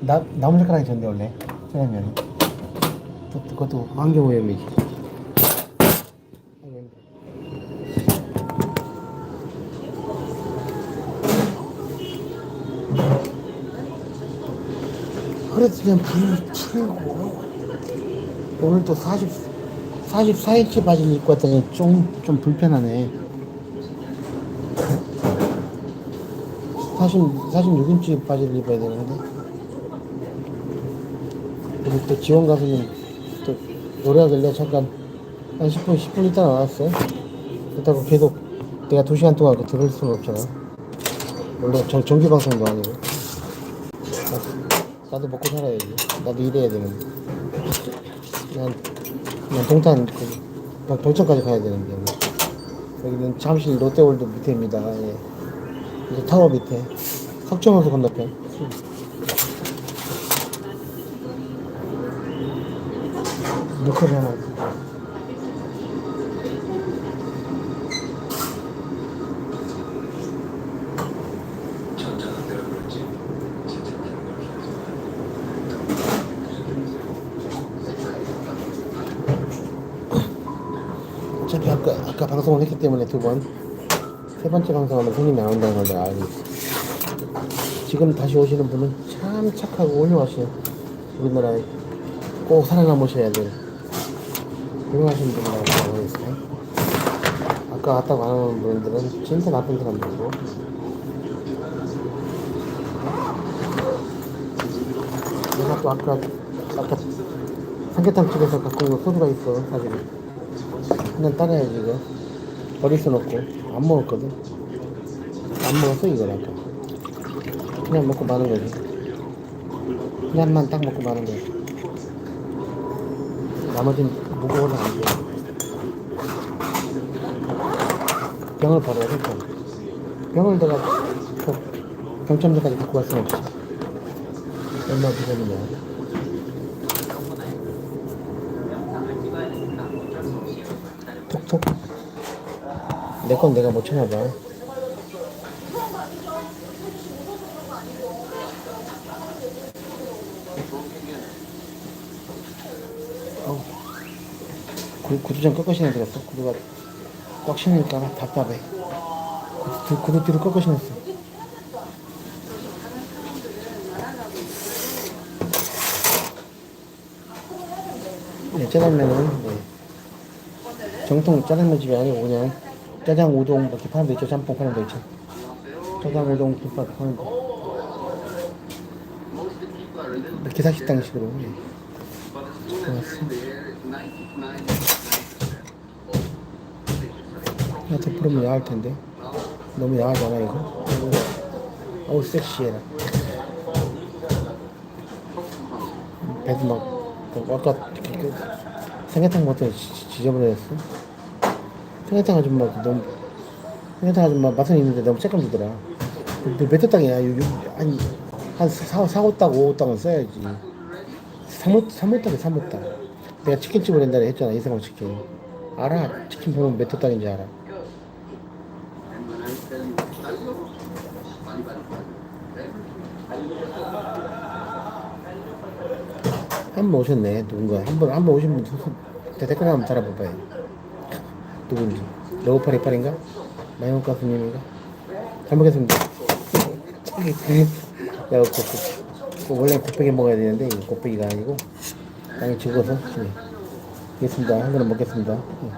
나 나무 젓가락이 전데 원래 짜장면이. 또 그것도 환경 오염이지. 아이고, 힘들어. 그래도 그냥 불 치고 오늘 또 40, 44인치 바지를 입고 왔더니 좀, 좀 불편하네 40, 46인치 바지를 입어야 되는데 그리고 또 지원 가서는 또 노래하길래 잠깐 한 10분, 10분 있다 나왔어 그렇다고 계속 내가 2시간 동안 그 들을 수는 없잖아 원래 정, 정규 방송도 아니고 나도 먹고 살아야지. 나도 일해야 되는데. 그냥, 그냥 동탄, 그, 동천까지 가야 되는데. 여기는 잠실 롯데월드 밑에입니다. 예. 이제 타워 밑에. 석정호수 건너편. 누커리 하나. 어차피 아까, 아까 방송을 했기 때문에 두 번. 세 번째 방송하면 손님이 안 온다는 걸 내가 알고 있어. 지금 다시 오시는 분은 참 착하고 훌륭하신 우리나라에 꼭 살아남으셔야 될 훌륭하신 분이라고 알고 있어요. 아까 왔다고 안 오는 분들은 진짜 나쁜 사람들이고. 내가 또 아까, 아까 삼계탕 집에서 갖고 온 소주가 있어, 사실은. 그냥 따라야지 이거 버릴 순 없고 안 먹었거든. 안 먹었어 이걸 아까? 그냥 먹고 마는 거지. 그냥만 딱 먹고 마는 거야 나머지는 무거워서 안돼. 병을 버려야 돼 병. 병을 내가 그 경첨대까지 갖고 갈 수는 없지 얼마 비싸느냐. 톡톡 내 건 내가 못 찾아봐 어. 구, 구두장 꺾으시는 들었어 구두가 꽉 신으니까 답답해 구두, 구두 뒤로 꺾으 신었어 네, 짜장면은 네. 정통 짜장면 집이 아니고 그냥 짜장 우동 이렇게 파는 데 있죠. 짬뽕 파는 데 있죠. 짜장 우동 김밥 파는 데 기사식당식으로. 나한테 부르면 야할 텐데. 너무 야하잖아 이거? 어우, 섹시해라. 배도 막그 아까 그 삼계탕 같은 거 지저분해졌어 삼계탕 아줌마 너무 삼계탕 아줌마 맛은 있는데 너무 쬐끔 주더라. 몇대 땅이야? 요- 요- 아니 한 사, 사오 땅, 오오 땅은 써야지. 사모, 사모 땅이 사모 땅. 내가 치킨집을 옛날에 했잖아 이세방 치킨. 알아? 치킨 보면 몇대 땅인지 알아? 한 번 오셨네 누군가. 한 번 한 번 오신 분 댓글 한번 달아봐봐요 누군지 러브파리파리인가 마이온가스님인가 잘 먹겠습니다 야 그, 그, 그 원래 곱빼기 먹어야 되는데 이거 곱빼기가 아니고 땅이 죽어서 네. 알겠습니다 한 그릇 먹겠습니다 네.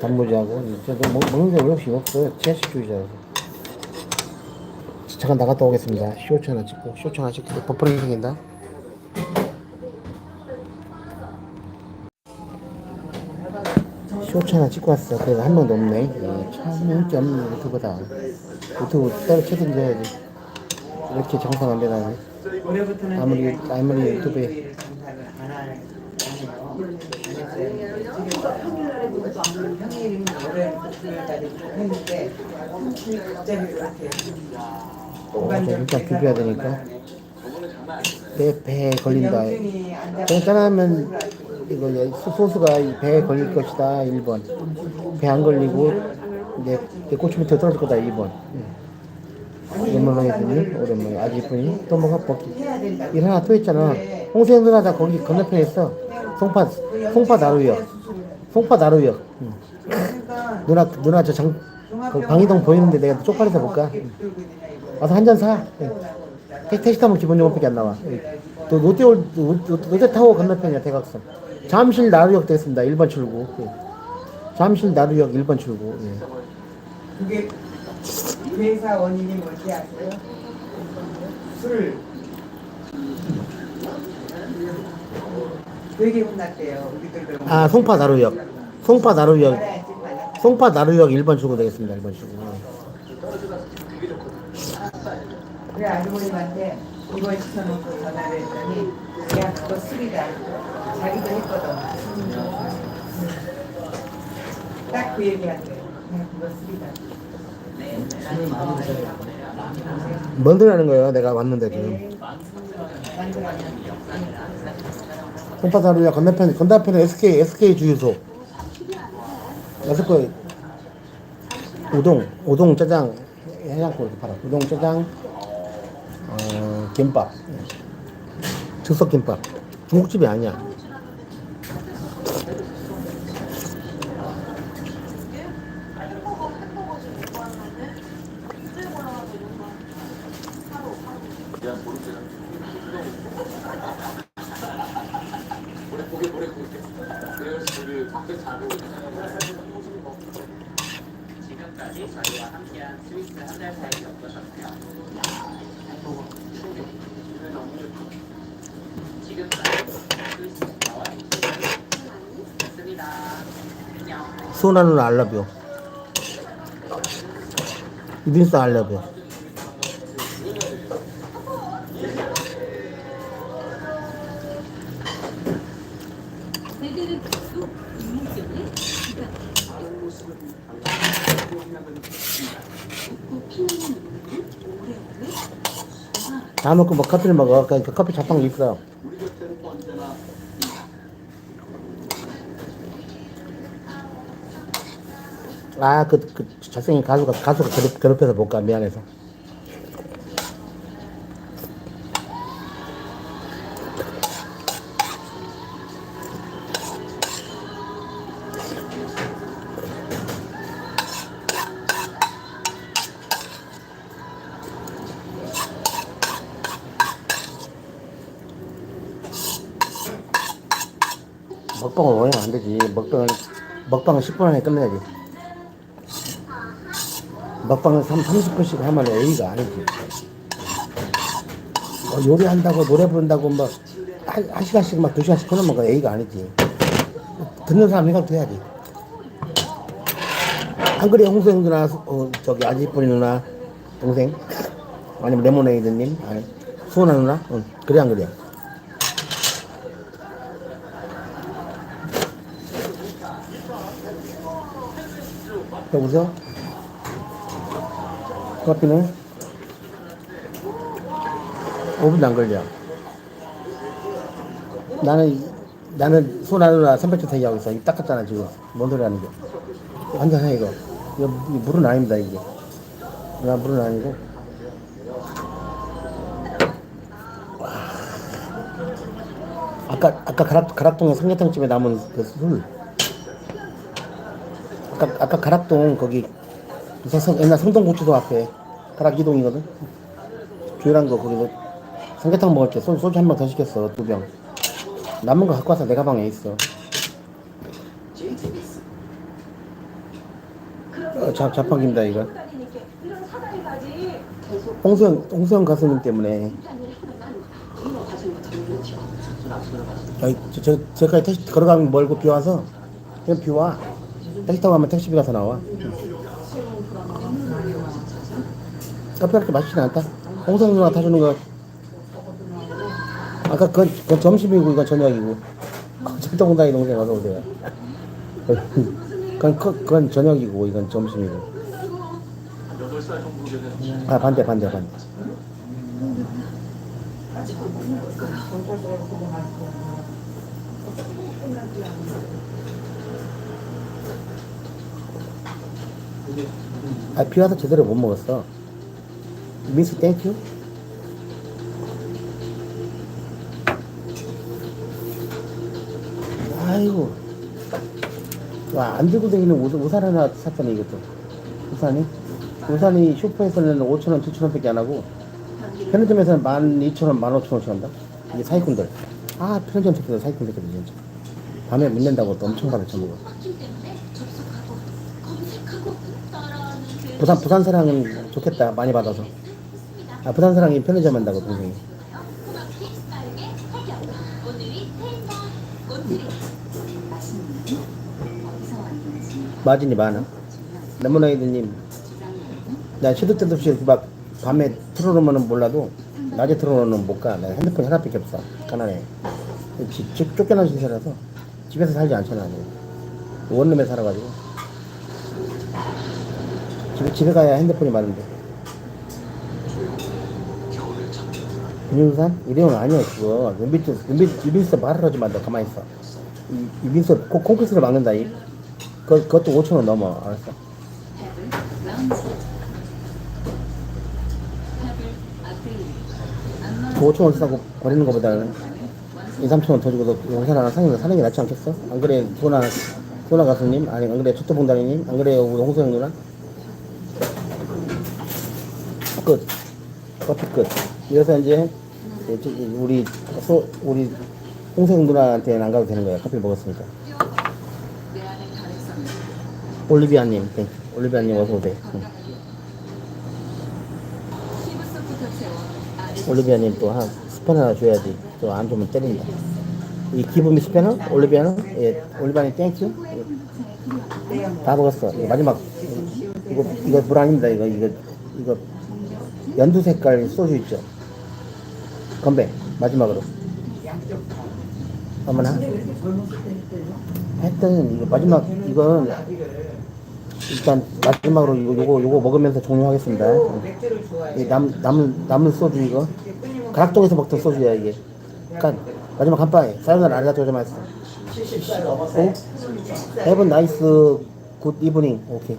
단무지하고 저도 먹, 먹는 게 어렵시 없어요 채식주의자라서 잠깐 나갔다 오겠습니다. 쇼츠 하나 찍고 쇼츠 하나 찍고 버퍼링 생긴다. 쇼츠 하나 찍고 왔어. 그래서 한 명도 없네. 예, 참 인기 없는 유튜버다. 유튜브 따로 줘야지. 이렇게 정상 안 되나. 아무리 아무리 유튜브에 어, 저 일단 비벼야 되니까 배 배에 걸린다. 그냥 짜장면 이거 소- 소스가 이 배에 걸릴 것이다 1번 배 안 걸리고 내, 내 고추 밑에 떨어질 거다 2번 오랜만에 했더니 오랜만에 아주 이쁘니 또 뭐가 먹기 일 하나 또 있잖아 홍수영 누나가 거기 건너편에 있어 송파 송파 나루역 송파 나루역 응. 그러니까 누나 누나 저 장 그 방이동 보이는데 내가 쪽팔려서 못 가. 와서 한 잔 사. 예. 택- 택시 타면 기본 요금밖에 안 나와. 예. 또 롯데월 롯데 타워 건너편이야 대각선. 잠실 나루역 되겠습니다. 1번 출구. 예. 잠실 나루역 1번 출구. 예. 그게 회사 원인이 뭔지 아세요? 술 되게 혼났대요 우리들 아 송파 나루역. 송파 나루역. 송파 나루역 1번 출구 되겠습니다. 1번 출구. 그래 아주머님한테 이걸 시켜놓고 전화를 했더니 야 그거 술이다 자기도 했거든 딱 그 얘기 한대 야 그거 술이다 뭔들 하는 거예요? 내가 왔는데 지금. 송파 나루역 건너편 건너편에 SK SK 주유소. 여섯 거 우동 우동 짜장 해장국 이렇게 팔아. 우동 짜장 어, 김밥. 즉석 김밥. 중국집이 아니야. 지금까지 저희와 함께한 스위스 한달 사역이 어떠셨나요? 지금까지 스위스 나와 있습니다. 안녕. 수원아 누나 알라뷰. 이빈스 알라뷰. 다 먹고 뭐 커피를 먹어. 그, 그 커피 자판 있어. 아, 그, 그, 잘생긴 가수가, 가수가 괴롭, 괴롭혀서 못 가. 미안해서. 먹방을 오래 안 되지. 먹방을, 먹방을 10분 안에 끝내야지. 먹방을 3, 30분씩 하면 A가 아니지. 뭐 요리한다고 노래 부른다고 뭐, 한, 한 시간씩 막 두 시간씩 끊으면 그 A가 아니지. 듣는 사람 생각도 해야지. 안 그래, 홍수영 누나, 어, 저기 아지뿌리 누나, 동생? 아니면 레모네이드님? 아니, 수원아 누나? 응, 그래, 안 그래? 여보세요? 커피는 5분도 안 걸려. 나는 나는 손 안으로 선배차 대기하고 있어. 입 닦았잖아 지금. 뭔 소리 하는 게? 한잔 해 이거. 이거 물은 아닙니다 이게. 나 물은 아니고. 와. 아까 아까 가락 가락동에 삼계탕 집에 남은 그 술. 아까 아까 가락동 거기 성- 옛날 성동고추도 앞에 가락 이동이거든. 교회란 거 거기서 삼계탕 먹을 때 소, 소주 한 병 더 시켰어 두 병. 남은 거 갖고 와서 내 가방에 있어. 어, 자, 자판기입니다 이거. 홍수영 홍수영 가수님 때문에. 아니, 저, 저, 저까지 택시 걸어가면 멀고 비 와서 그냥 비 와. 택시 타고 가면 택시비가 더 나와. 커피 그렇게 맛있진 않다. 홍성 누나 타주는 거. 아까 그건, 그건 점심이고 이건 저녁이고. 철동다이 동생 어서 오세요. 그건, 그- 그건 저녁이고 이건 점심이고. 아 반대 반대 반대. 아, 비 와서 제대로 못 먹었어. 미스 땡큐. 아이고. 와, 안 들고 다니는 옷, 우산 하나 샀더니 이것도. 우산이? 우산이 슈퍼에서는 5천원, 7천원 밖에 안 하고, 편의점에서는 12,000원, 15,000원씩 한다? 이게 사기꾼들. 아, 편의점 새끼들 사기꾼 새끼들 진짜. 밤에 문 낸다고 또 엄청 받을 쳐먹어. 부산, 부산 사랑은 좋겠다. 많이 받아서. 아, 부산 사랑이 편의점 한다고, 동생이. 마진이 많아. 레모나이드님, 나 시도 때도 없이 막 밤에 틀어놓으면 몰라도 낮에 틀어놓으면 못 가. 나 핸드폰이 하나밖에 없어. 가난해. 집, 집 쫓겨난 신세라서 집에서 살지 않잖아. 원룸에 살아가지고. 집에, 집에 가야 핸드폰이 많은데. 윤산? 이래은 아니야, 그거. 윤비스, 윤비스, 윤비스 말을 하지 마. 너 가만히 있어. 이, 윤비스 코, 콘크리트를 막는다, 이. 그, 그것도 5천원 넘어. 알았어. 그 5천원 싸고 버리는 것보다는 2, 3천원 더 주고도 용산 하나 사는, 사는 게 낫지 않겠어? 안 그래, 도나, 도나 가수님? 아니, 안 그래, 초토봉다리님? 안 그래요, 우리 홍소영 누나? 끝. 커피 끝. 이래서 이제, 이제 우리, 소, 우리 홍소영 누나한테는 안 가도 되는 거야. 커피 먹었으니까. 올리비아님, 네. 올리비아님 어서 오세요. 응. 올리비아님 또 한 스패너 하나 줘야지. 또 안 주면 때린다. 이 기분이 스패너? 올리비아는? 예, 올리비아님 땡큐. 예. 다 먹었어. 이거 마지막. 이거, 이거 물 아닙니다. 이거, 이거, 이거. 연두 색깔 소주 있죠? 건배. 마지막으로. 어머나. 하여튼, 이거 마지막, 이건 일단 마지막으로 이거, 요거, 요거 먹으면서 종료하겠습니다. 남, 남은, 남은 소주 이거 가락동에서 먹던 소주야 이게 그러니까 마지막 한 바에 사연을 아리가토 고자마스 오? 해븐 나이스 굿 이브닝 오케이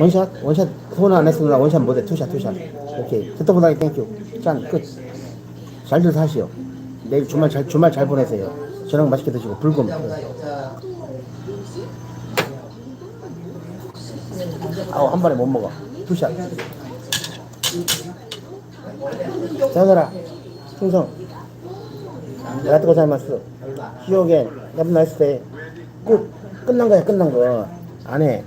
원샷? 원샷? 소원 안 했으나 원샷 못해. 투샷 투샷. 오케이. 듣다 보다니 땡큐 짠끝. 잘들 사시오. 내일 주말 잘 주말 잘 보내세요. 저녁 맛있게 드시고 불금. 아우 한 번에 못 먹어. 투샷. 자들아. 충성. 내가 뜨고 살았어. 시오겐. Yap 나이스 데꾹 끝난 거야 끝난 거 안해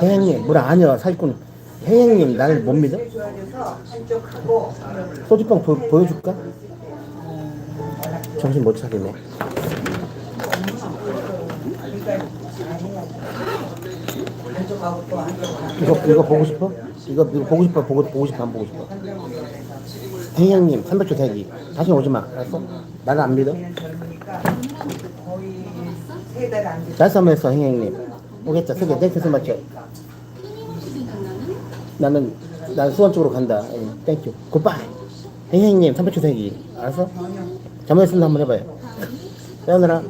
혜행님 뭐라 아니야 사기꾼 혜행님 나를 못 믿어? 소주병 보, 보여줄까? 정신 못 차리네 이거 이거 보고 싶어? 이거 이거 보고 싶어 보고 보고 싶어 안 보고 싶어 혜행님 300조 대기 다시 오지 마 알았어? 나를 안 믿어? 다시 한번 했어 혜행님 오겠다. 세개 땡큐스 맞죠? 나는 난 수원 쪽으로 간다. 예, 땡큐 굿바이 혜행님 300조 대기. 알았어? 잘못했으면 한번 해봐요. 태어나라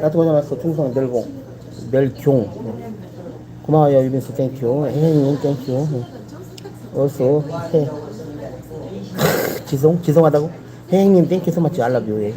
나도 그냥 왔어. 충성 멸공. 멸경 고마워요 유빈스. 땡큐 혜행님 땡큐 어서 해. 지송? 지송하다고? 혜행님 땡큐 소마치 알라뷰 예.